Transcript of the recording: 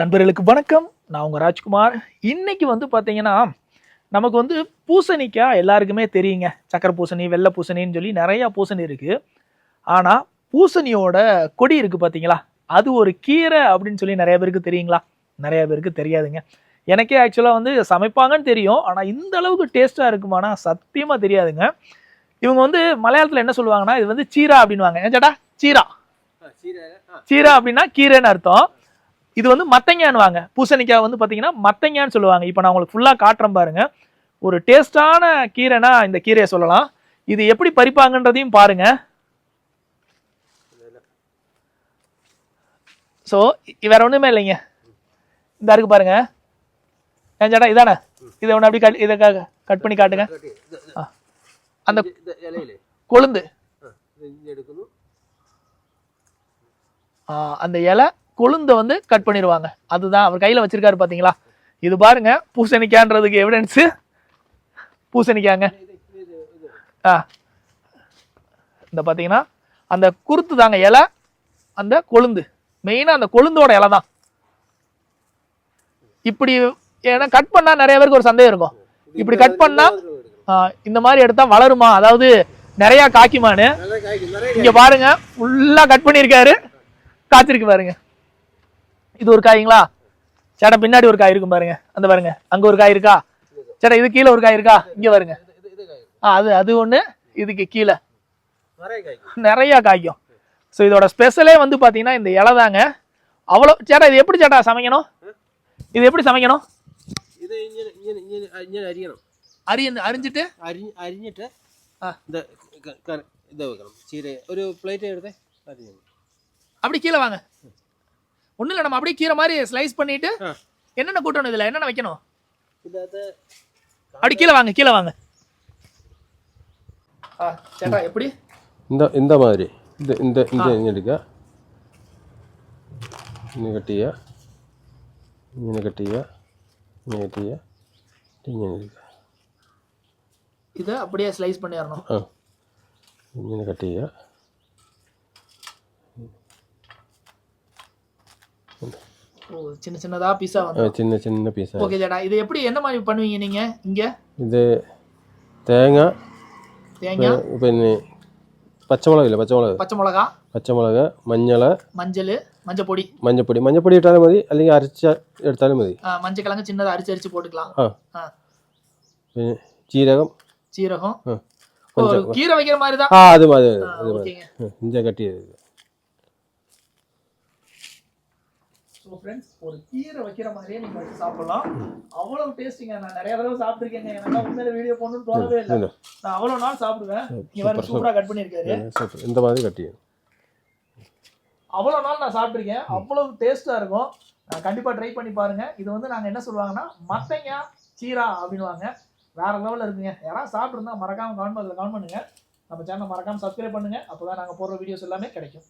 நண்பர்களுக்கு வணக்கம். நான் உங்கள் ராஜ்குமார். இன்னைக்கு வந்து பார்த்தீங்கன்னா நமக்கு வந்து பூசணிக்காய் எல்லாருக்குமே தெரியுங்க. சக்கரை பூசணி வெள்ளை பூசணின்னு சொல்லி நிறையா பூசணி இருக்குது ஆனால் பூசணியோட கொடி இருக்குது பார்த்தீங்களா அது ஒரு கீரை அப்படின்னு சொல்லி நிறைய பேருக்கு தெரியுங்களா? நிறைய பேருக்கு தெரியாதுங்க. எனக்கே ஆக்சுவலாக வந்து சமைப்பாங்கன்னு தெரியும். ஆனால் இந்த அளவுக்கு டேஸ்ட்டாக இருக்குமானா சத்தியமாக தெரியாதுங்க. இவங்க வந்து மலையாளத்தில் என்ன சொல்லுவாங்கன்னா இது வந்து சீரா அப்படின்வாங்க ஏன் சேட்டா சீரா. சீரா அப்படின்னா கீரைன்னு அர்த்தம். இது வந்து மத்தங்கான்வாங்க பூசணிக்காய் வந்து பார்த்தீங்கன்னா மத்தங்கான்னு சொல்லுவாங்க. இப்போ நான் உங்களுக்கு ஃபுல்லாக காட்டுறேன் பாருங்க. ஒரு டேஸ்டான கீரைனா இந்த கீரையை சொல்லலாம். இது எப்படி பறிப்பாங்கன்றதையும் பாருங்க. ஸோ வேற ஒன்றுமே இல்லைங்க. இந்த இருக்கு பாருங்க. ஏன் சேட்டா இதானே? இதை ஒன்று அப்படி கட் இதை கட் பண்ணி காட்டுங்க. அந்த கொழுந்து. அந்த இலை கொழுந்தை வந்து கட் பண்ணிடுவாங்க அதுதான் அவர் கையில் வச்சிருக்காரு பார்த்தீங்களா இது பாருங்க பூசணிக்கான்றதுக்கு எவிடன்ஸு பூசணிக்காங்க. ஆ. இந்த பார்த்தீங்கன்னா அந்த குருத்து தாங்க இலை அந்த கொழுந்து. மெயினாக அந்த கொழுந்தோட இலை தான். இப்படி ஏன்னா கட் பண்ணால் நிறைய பேருக்கு ஒரு சந்தேகம் இருக்கும். இப்படி கட் பண்ணால் இந்த மாதிரி எடுத்தால் வளருமா? அதாவது நிறையா காய்க்குமானு இங்கே பாருங்க ஃபுல்லாக கட் பண்ணியிருக்காரு காய்ச்சிருக்கு பாருங்கள் இது ஒரு காய்ங்களா? சேட்டா பின்னாடி ஒரு காய் இருக்கும் பாருங்க. அந்த பாருங்க. அங்க ஒரு காய் இருக்கா? சேட்டா இது கீழே ஒரு காய் இருக்கா? இங்க பாருங்க. ஆ அது அது ஒண்ணு இதுக்கு கீழே. நிறைய காய்க்கும். ஸோ இதோட ஸ்பெஷலே வந்து பார்த்தீங்கன்னா இந்த இலை தாங்க. அவ்வளோ சேட்டா இது எப்படி சேட்டா சமைக்கணும்? இது எப்படி சமைக்கணும்? அரியணும். அரிஞ்சிட்டு? அரிஞ்சிட்டு இந்த ஒரு பிளேட்டை எடுத்து அப்படி கீழே வாங்க. ஒன்றும் இல்லை நம்ம அப்படியே கீரை மாதிரி ஸ்லைஸ் பண்ணிட்டு என்னென்ன கூட்டணும் இதில்? என்னென்ன வைக்கணும்? அப்படி கீழே வாங்க கீழே வாங்க. சேட்டா எப்படி? இந்த இந்த மாதிரி. இந்த இந்த இந்த எடுக்க. இங்கே கட்டிய. இங்கே கட்டிய. இங்கே கட்டிய. இங்கே எடுக்க. இதை அப்படியே ஸ்லைஸ் பண்ணிடணும் இங்கே கட்டிய. ஓ சின்ன சின்னதா பீஸா ആ, வந்து ചിന്ന ചിന്ന പീസാണ് ஓகே சேட்டா இது எப்படி என்ன மாதிரி பண்ணுவீங்க நீங்க இங்க ഇത് തേങ്ങ தேங்காய் പിന്നെ പച്ചമുളകില്ല പച്ചമുളക് பச்சை மிளகா പച്ചമുളക് മഞ്ഞൾ மஞ்சள் மஞ்சள் பொடி മഞ്ഞപ്പൊടി മഞ്ഞപ്പൊടി ഇട്ടാലും മതി അല്ലെങ്കിൽ അരച്ച എടുത്താലും മതി ஆ, மஞ்சள் கிழங்கு சின்னதா அரிச்சு அரிச்சு போட்டுக்கலாம் ആ ஆ, പിന്നെ ജീരകം சீரகம் ആ ஓ, ஒரு கீரை வைக்கிற மாதிரி தான் ആ അത് മതി അത് മതി ஓகேங்க ഇഞ്ച കട്ട് ചെയ്ത് ஸோ ஃப்ரெண்ட்ஸ் ஒரு கீரை வைக்கிற மாதிரியே நீங்கள் வச்சு சாப்பிடலாம். அவ்வளோ டேஸ்டிங்க நான் நிறைய தடவை சாப்பிட்ருக்கேங்க எனக்கு உண்மையில வீடியோ போடணும்னு தோணவே இல்லை. நான் அவ்வளோ நாள் சாப்பிடுவேன். இங்கே வேறு சூப்பராக கட் பண்ணியிருக்காரு. இந்த மாதிரி கட்டி அவ்வளோ நாள் நான் சாப்பிட்ருக்கேன் அவ்வளோ டேஸ்ட்டாக இருக்கும். கண்டிப்பாக ட்ரை பண்ணி பாருங்கள் இது வந்து நாங்கள் என்ன சொல்லுவாங்கன்னா மத்தைங்க சீரா அப்படின்வாங்க வேறு லெவலில் இருக்குங்க. யாராவது சாப்பிட்ருந்தா மறக்காமல் கவர்மெண்ட்டில் கவர்மெண்ட் பண்ணுங்கள் நம்ம சேனல் மறக்காமல் சப்ஸ்கிரைப் பண்ணுங்கள் அப்போ தான் நாங்கள் போடுற வீடியோஸ் எல்லாமே கிடைக்கும்.